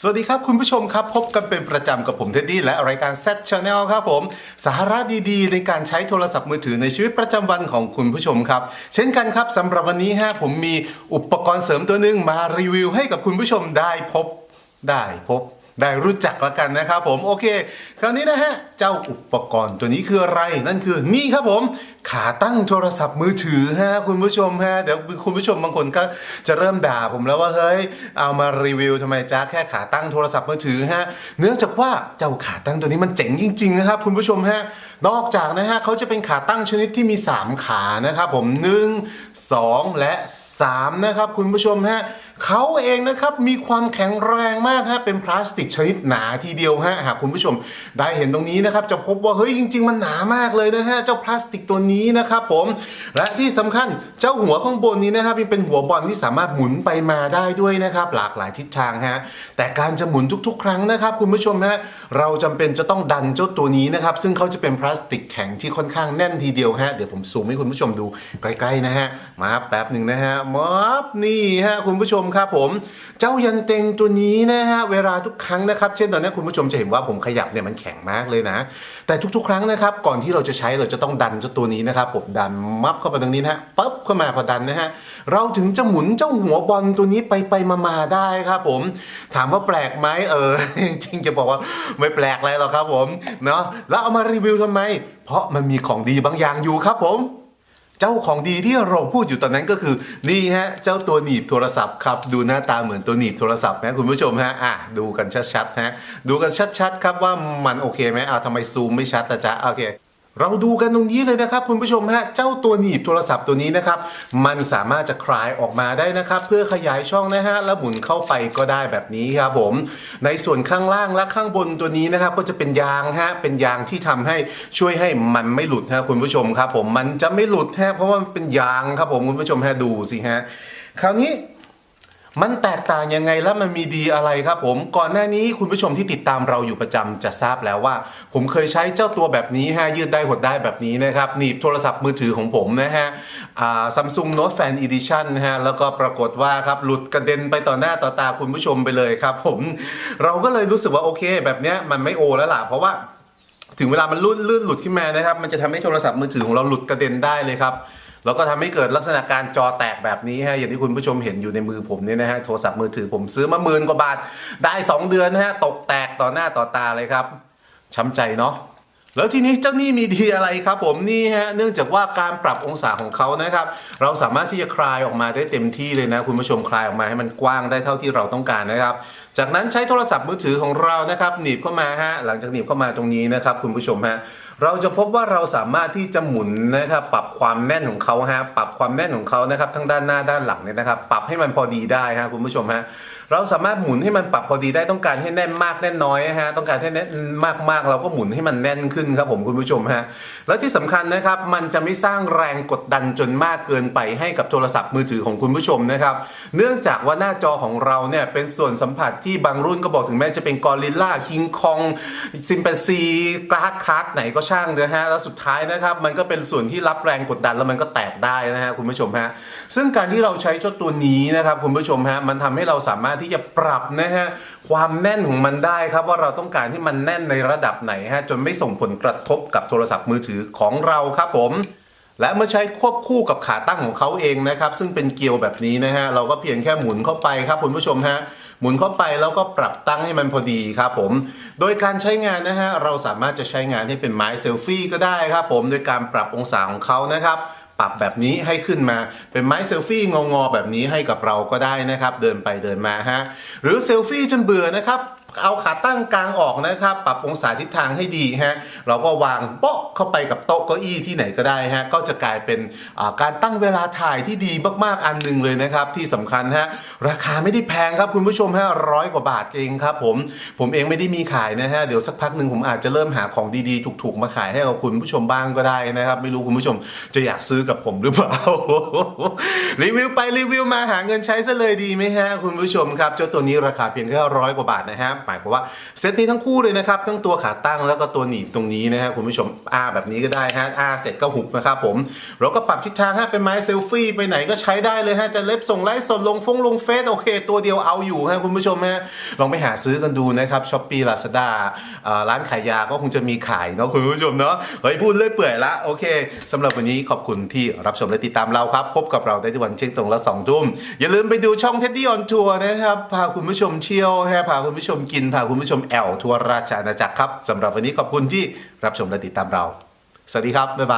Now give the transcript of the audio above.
สวัสดีครับคุณผู้ชมครับ พบกันเป็นประจำกับผมเท็ดดี้และรายการ Set Channel ครับผม สาระดีๆ ในการใช้โทรศัพท์มือถือในชีวิตประจำวันของคุณผู้ชมครับ เช่นกันครับสำหรับวันนี้ฮะผมมีอุปกรณ์เสริมตัวหนึ่งมารีวิวให้กับคุณผู้ชมได้พบได้พบ ได้รู้จักและกันนะครับผมโอเค คราวนี้นะฮะ เจ้าอุปกรณ์ตัวนี้คืออะไรนั่นคือนี่ครับผม ขาตั้งโทรศัพท์มือถือฮะคุณผู้ชมฮะเดี๋ยวคุณผู้ชมบางคนก็จะเริ่มด่าผมแล้วว่าเฮ้ยเอามารีวิวทำไมจ้าแค่ขาตั้งโทรศัพท์มือถือฮะเนื่องจากว่าเจ้าขาตั้งตัวนี้มันเจ๋งจริงๆนะครับคุณผู้ชมฮะนอกจากนะฮะเขาจะเป็นขาตั้งชนิดที่มี 3 ขานะครับผม 1 2 และ3 นะครับคุณผู้ชมฮะเขาเองนะครับมีความแข็งแรงมากฮะเป็นพลาสติกชนิดหนาทีเดียวฮะหากคุณผู้ชมได้เห็นตรงนี้นะครับจะพบว่าเฮ้ยจริง ๆ มันหนามากเลยนะฮะเจ้าพลาสติกตัวนี้นะครับผมและที่สำคัญเจ้าหัวข้างบนนี้นะครับยังเป็นหัวบอลที่สามารถหมุนไปมาได้ด้วยนะครับหลากหลายทิศทางฮะแต่การจะหมุนทุก ๆ ครั้งนะครับคุณผู้ชมฮะเราจำเป็นจะต้องดันเจ้าตัวนี้นะครับซึ่งเขาจะเป็นพลาสติกแข็งที่ค่อนข้างแน่นทีเดียวฮะเดี๋ยวผมซูมให้คุณผู้ชมดูใกล้ๆนะฮะมาแป๊บหนึ่งนะฮะมาบนี่ฮะคุณผู้ชมครับผม เจ้ายันเต็งตัวนี้นะฮะเวลาทุกครั้งนะครับ เช่นตอนนี้คุณผู้ชมจะเห็นว่าผมขยับเนี่ยมันแข็งมากเลยนะ แต่ทุกๆ ครั้งนะครับ ก่อนที่เราจะใช้เราจะต้องดันเจ้าตัวนี้นะครับผมดันมับเข้าไปตรงนี้นะฮะปั๊บเข้ามาพอดันนะฮะเราถึงจะหมุนเจ้าหัวบอลตัวนี้ไปไปมามาๆได้ครับผม ถามว่าแปลกไหมเออจริงจะบอกว่าไม่แปลกอะไรหรอกครับผมเนาะแล้วเอามารีวิวทำไม เพราะมันมีของดีบางอย่างอยู่ครับผม เจ้าของดีที่เราพูดอยู่ตอนนั้นก็คือนี่ฮะเจ้าตัวหนีบโทรศัพท์ครับดูหน้าตาเหมือนตัวหนีบโทรศัพท์นะคุณผู้ชมฮะอะดูกันชัดๆฮะดูกันชัดๆครับว่ามันโอเคไหมอะทำไมซูมไม่ชัดละจ๊ะโอเค เราดูกันตรงนี้เลยนะครับ คุณผู้ชมฮะเจ้าตัวหนีบโทรศัพท์ตัวนี้นะครับ มันสามารถจะคลายออกมาได้นะครับ เพื่อขยายช่องนะฮะแล้วหมุนเข้าไปก็ได้แบบนี้ครับผม ในส่วนข้างล่างและข้างบนตัวนี้นะครับ ก็จะเป็นยางฮะเป็นยางที่ทำให้ช่วยให้มันไม่หลุดฮะคุณผู้ชมครับ ผมมันจะไม่หลุดฮะเพราะว่ามันเป็นยางครับผมคุณผู้ชมฮะดูสิฮะคราวนี้ มันแตกต่างยังไงแล้วมันมีดีอะไรครับผม ก่อนหน้านี้คุณผู้ชมที่ติดตามเราอยู่ประจำจะทราบแล้วว่า ผมเคยใช้เจ้าตัวแบบนี้ฮะยืดได้หดได้แบบนี้นะครับหนีบโทรศัพท์มือถือของผมนะฮะซัมซุงโน้ตแฟนอีดิชันนฮะแล้วก็ปรากฏว่าครับหลุดกระเด็นไปต่อหน้าต่อตาคุณผู้ชมไปเลยครับผมเราก็เลยรู้สึกว่าโอเค แบบเนี้ยมันไม่โอแล้วล่ะเพราะว่าถึงเวลามันลื่นลื่นหลุดขึ้นมานะครับ มันจะทำให้โทรศัพท์มือถือของเราหลุดกระเด็นได้เลยครับ แล้วก็ทำให้เกิดลักษณะการจอแตกแบบนี้ฮะอย่างที่คุณผู้ชมเห็นอยู่ในมือผมเนี่ยนะฮะโทรศัพท์มือถือผมซื้อมาหมื่นกว่าบาท ได้ 2 เดือนนะฮะตกแตกต่อหน้าต่อตาเลยครับช้ำใจเนาะแล้วทีนี้เจ้านี่มีดีอะไรครับผมนี่ฮะเนื่องจากว่าการปรับองศาของเขานะครับ เราสามารถที่จะคลายออกมาได้เต็มที่เลยนะ คุณผู้ชมคลายออกมาให้มันกว้างได้เท่าที่เราต้องการนะครับ จากนั้นใช้โทรศัพท์มือถือของเรานะครับหนีบเข้ามาฮะหลังจากหนีบเข้ามาตรงนี้นะครับ คุณผู้ชมฮะเราจะพบว่าเราสามารถที่จะหมุนนะครับปรับความแน่นของเขาฮะปรับความแน่นของเขานะครับทั้งด้านหน้าด้านหลังเนี่ยนะครับ ปรับให้มันพอดีได้ฮะคุณผู้ชมฮะเราสามารถหมุนให้มันปรับพอดีได้ต้องการให้แน่นมากแน่นน้อยฮะต้องการให้แน่นมากๆ เราก็หมุนให้มันแน่นขึ้นครับผมคุณผู้ชมฮะแล้วที่สำคัญนะครับมันจะไม่สร้างแรงกดดันจนมากเกินไปให้กับโทรศัพท์มือถือของคุณผู้ชมนะครับ เนื่องจากว่าหน้าจอของเราเนี่ยเป็นส่วนสัมผัสที่บางรุ่นก็บอกถึงแม้จะเป็นกอริลลาคิงคองซิมเปซีกราคาร์ดไหนก็ช่างนะฮะแล้วสุดท้ายนะครับ มันก็เป็นส่วนที่รับแรงกดดันแล้วมันก็แตกได้นะฮะคุณผู้ชมฮะซึ่งการที่เราใช้เจ้าตัวนี้นะครับคุณผู้ชมฮะมันทำให้เราสามารถที่จะปรับนะฮะความแน่นของมันได้ครับว่าเราต้องการที่มันแน่นในระดับไหนฮะจนไม่ส่งผลกระทบกับโทรศัพท์มือถือของเราครับผมและเมื่อใช้ควบคู่กับขาตั้งของเขาเองนะครับ ซึ่งเป็นเกลียวแบบนี้นะฮะ เราก็เพียงแค่หมุนเข้าไปครับคุณผู้ชมฮะ หมุนเข้าไปแล้วก็ปรับตั้งให้มันพอดีครับผม โดยการใช้งานนะฮะเราสามารถจะใช้งานให้เป็นไม้เซลฟี่ก็ได้ครับผมโดยการปรับองศาของเขานะครับปรับแบบนี้ให้ขึ้นมาเป็นไม้เซลฟี่งองอๆแบบนี้ให้กับเราก็ได้นะครับ เดินไปเดินมาฮะหรือเซลฟี่จนเบื่อนะครับ เอาขาตั้งกลางออกนะครับ ปรับองศาทิศทางให้ดีฮะเราก็วางโป๊ะเข้าไปกับโต๊ะเก้าอี้ที่ไหนก็ได้ฮะก็จะกลายเป็นการตั้งเวลาถ่ายที่ดีมากๆอันหนึ่งเลยนะครับ ที่สำคัญฮะราคาไม่ได้แพงครับคุณผู้ชมฮะร้อยกว่าบาทเองครับผมผมเองไม่ได้มีขายนะฮะเดี๋ยวสักพักหนึ่งผมอาจจะเริ่มหาของดีๆ ถูกๆ มาขายให้กับคุณผู้ชมบ้างก็ได้นะครับ ไม่รู้คุณผู้ชมจะอยากซื้อกับผมหรือเปล่ารีวิวไปรีวิวมาหาเงินใช้ซะเลยดีไหมฮะคุณผู้ชมครับเจ้าตัวนี้ราคาเพียงแค่ร้อยกว่าบาทนะครับหมายความว่าเซตนี้ทั้งคู่เลยนะครับทั้งตัวขาตั้งแล้วก็ตัวหนีบตรงนี้นะฮะคุณผู้ชมอ้าแบบนี้ก็ได้ฮะอ้าเสร็จก็หุบนะครับผมเราก็ปรับทิศทางให้เป็นไม้เซลฟี่ไปไหนก็ใช้ได้เลยฮะจะเล็บส่งไลฟ์สดลงฟงลงเฟซโอเค ตัวเดียวเอาอยู่ฮะคุณผู้ชมฮะลองไปหาซื้อกันดูนะครับช้อปปี้ลาซาด้าร้านขายยาก็คงจะมีขายเนาะคุณผู้ชมเนาะเฮ้ยพูดเลื่อยเปื่อยละโอเคสำหรับวันนี้ขอบคุณที่รับชมและติดตามเราครับ พบกับเราได้ทุกวันเช่นตรงละสองทุ่มอย่าลืมไปดูช่อง Teddy on Tour นะครับพาคุณผู้ชมเที่ยวฮะพาคุณผู้ชมกินพาคุณผู้ชมแอลทัวร์ราชอาณาจักรครับสำหรับวันนี้ขอบคุณที่รับชมและติดตามเรา สวัสดีครับ บ๊ายบาย